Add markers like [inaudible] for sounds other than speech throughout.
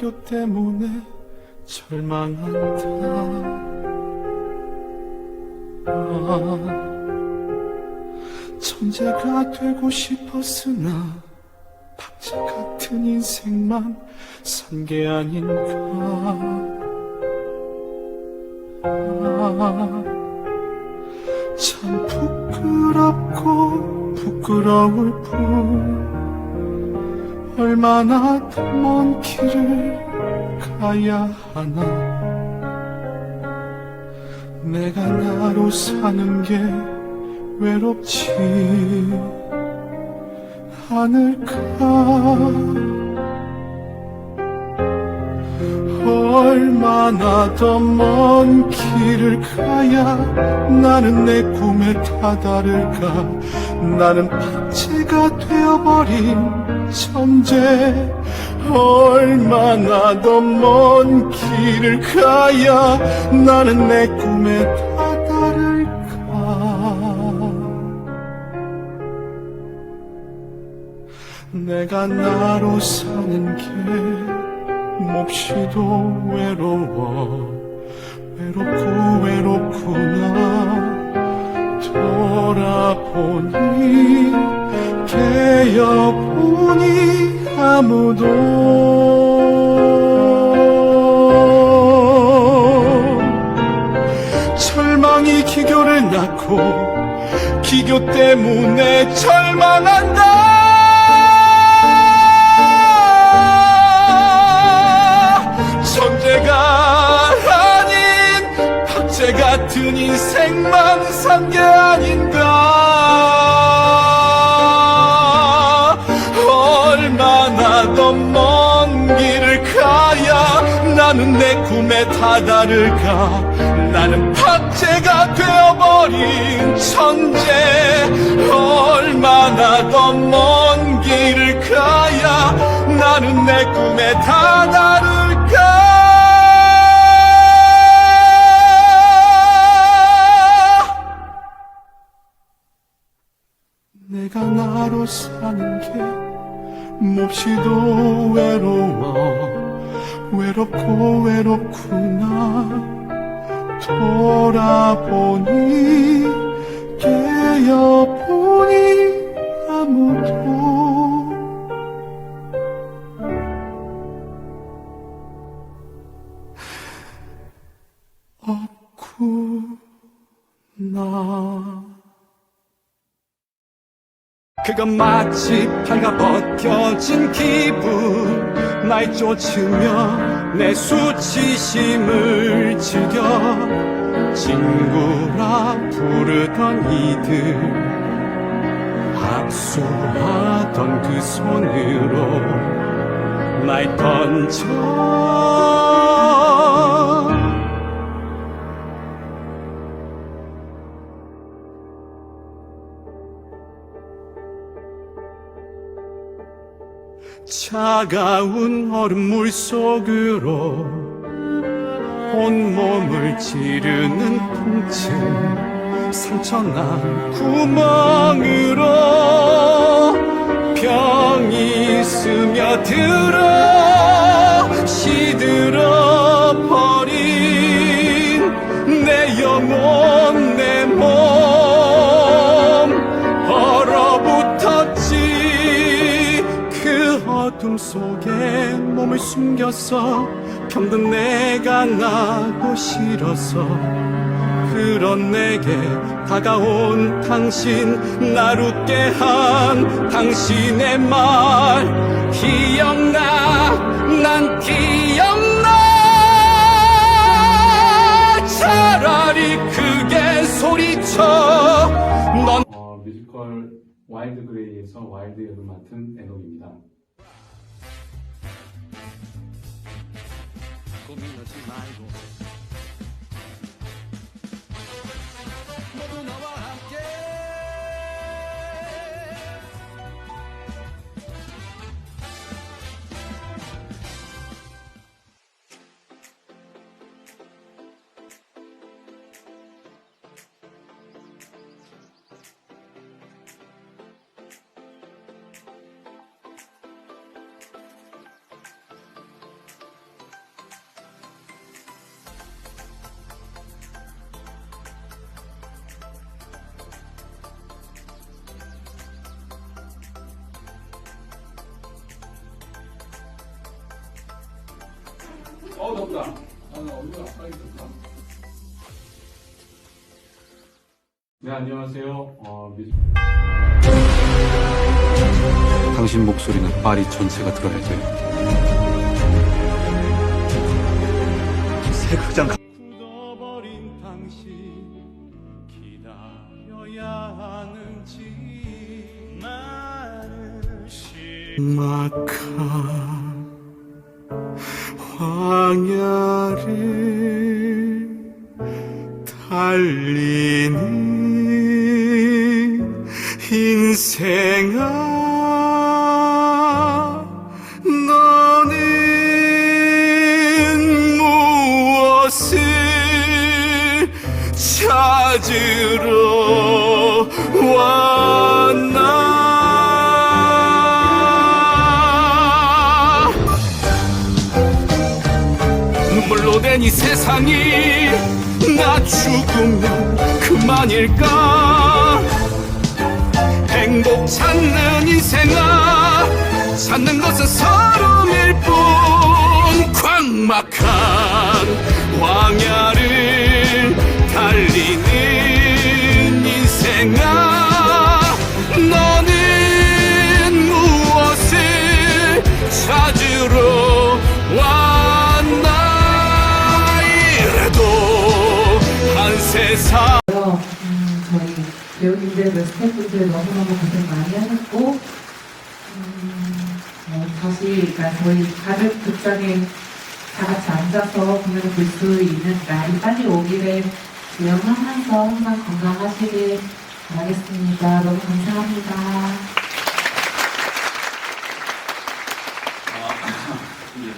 기교 때문에 절망한다. 아, 천재가 되고 싶었으나 박제 같은 인생만 산 게 아닌가. 아, 참 부끄럽고 부끄러울 뿐 얼마나 더먼 길을 가야 하나. 내가 나로 사는 게 외롭지 않을까. 얼마나 더 먼 길을 가야 나는 내 꿈에 다다를까. 나는 박제가 되어버린 천재 얼마나 더 먼 길을 가야 나는 내 꿈에 다다를까? 내가 나로 사는 게 몹시도 외로워. 외롭고 외롭구나. 돌아보니 깨어보니 아무도 절망이 기교를 낳고 기교 때문에 절망한다 다다를까? 나는 박제가 되어버린 천재. 얼마나 더 먼 길을 가야 나는 내 꿈에 다다를 외롭고 외롭구나. 돌아보니 깨어보니 아무도. 없구나. 그건 마치 팔가 벗겨진 기분. 날 쫓으며 내 수치심을 즐겨 친구라 부르던 이들. 합수하던 그 손으로 날 던져 차가운 얼음 물 속으로 온몸을 찌르는 통증 상처난 구멍으로 병이 스며들어 숨겼어 병든 내가 나고 싫어서 그런 내게 다가온 당신 날 웃게 한 당신의 말. 기억나 난 기억나. 차라리 크게 소리쳐. 넌 어, 뮤지컬 와일드 그레이에서 와일드 역을 맡은 애녹입니다. 고민 어, 덥다. 아, 나 얼굴 아파야 겠다 네, 안녕하세요. 어, 뮤직... 당신 목소리는 파리 전체가 들어야 돼요. 세구장 굳어버린 당신 기다려야 하는지 나는 막한 황야를 달리는 인생아 이 세상이 나 죽으면 그만일까? 행복 찾는 인생아 찾는 것은 서름일 뿐. 광막한 광야를 배우님들, 스태프분들 너무너무 고생 많이 하셨고, 음, 뭐 다시, 그러니까 저희 다른 극장에 다 같이 앉아서 공연을 볼 수 있는 날이 빨리 오기를 기원하면서 항상 건강하시길 바라겠습니다. 너무 감사합니다. 예,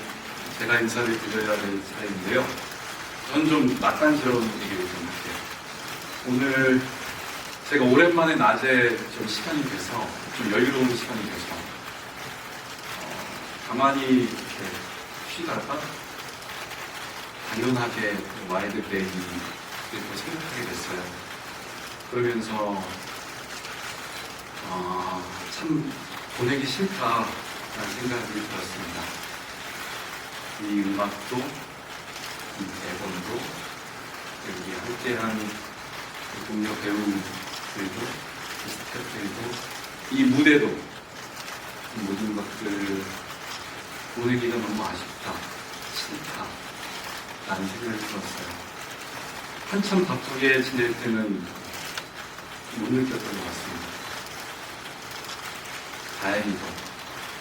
제가 인사를 드려야 될 차례인데요. 전 좀 낯간스러운 얘기를 좀 할게요. 오늘 제가 오랜만에 낮에 좀 시간이 돼서 좀 여유로운 시간이 돼서 어, 가만히 이렇게 쉬다가 당연하게 와이드 또 생각하게 됐어요. 그러면서 아, 참 보내기 싫다라는 생각이 들었습니다. 이 음악도, 이 앨범도, 여기 함께한 그 동료 배우 들도, 그 스태프들도, 이 무대도, 이 모든 것들을 보내기가 너무 아쉽다, 싫다, 라는 생각이 들었어요. 한참 바쁘게 지낼 때는 못 느꼈던 것 같습니다. 다행히도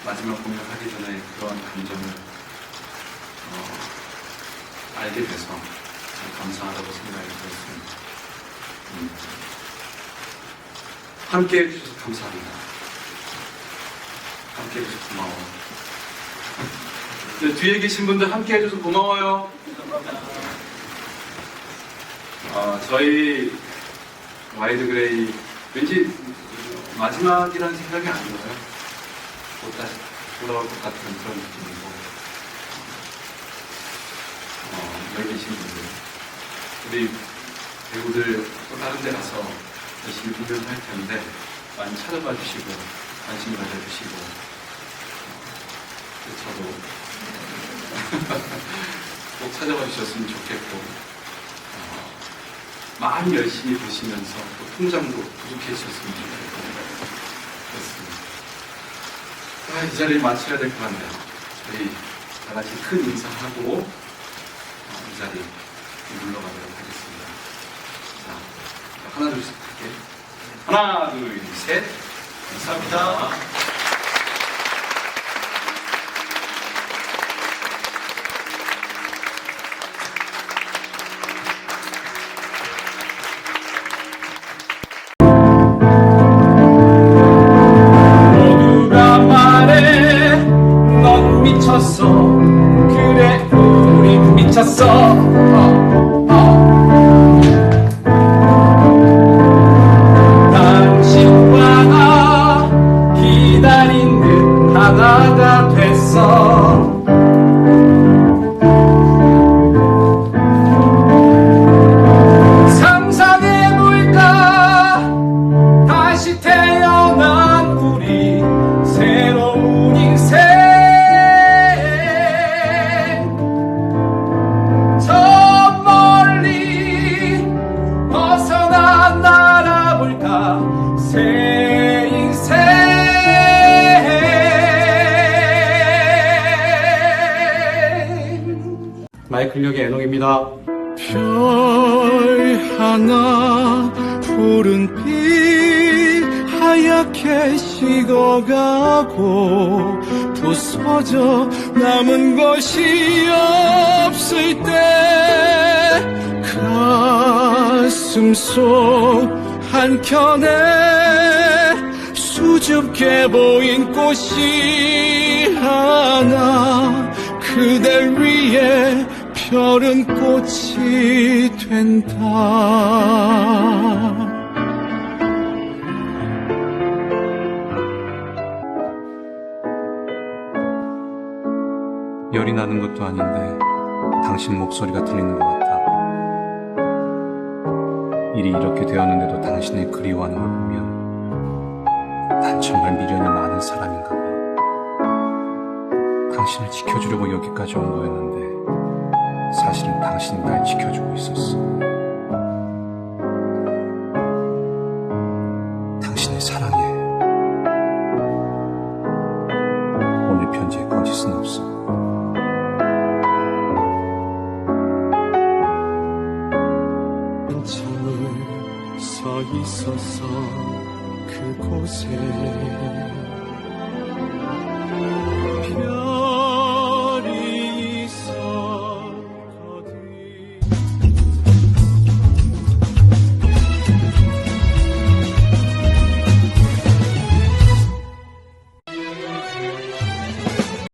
마지막 공연하기 전에 그러한 감정을 어, 알게 돼서 참 감사하다고 생각이 들었습니다. 음. 함께 해주셔서 감사합니다. 함께 해주셔서 고마워. 네, 뒤에 계신 분들 함께 해줘서 고마워요. 어, 저희 와이드 그레이 왠지 마지막이라는 생각이 안 들어요. 곧 다시 돌아올 것 같은 그런 느낌이고 어, 여기 계신 분들 우리 배우들 또 다른 데 가서 열심히 공연할 텐데 많이 찾아봐 주시고 관심 가져주시고 어, 저도 [laughs] 꼭 찾아봐 주셨으면 좋겠고 어, 많이 열심히 보시면서 또 통장도 부족해지셨으면 좋겠고 그렇습니다. 아, 이 자리를 마쳐야 될 것 같네요. 저희 다 같이 큰 인사하고 어, 이 자리 물러가도록 하겠습니다. 자, 하나 둘 셋. 하나 둘 셋. 감사합니다. 푸른 빛 하얗게 식어가고 부서져 남은 것이 없을 때 가슴 속 한켠에 수줍게 보인 꽃이 하나 그댈 위해 펴른 꽃이 된다. 열이 나는 것도 아닌데 당신 목소리가 들리는 것 같아. 일이 이렇게 되었는데도 당신을 그리워하는 걸 보면 난 정말 미련이 많은 사람인가 봐. 당신을 지켜주려고 여기까지 온 거였는데 사실은 당신이 날 지켜주고 있었어. 한참을 서 있었어 그곳에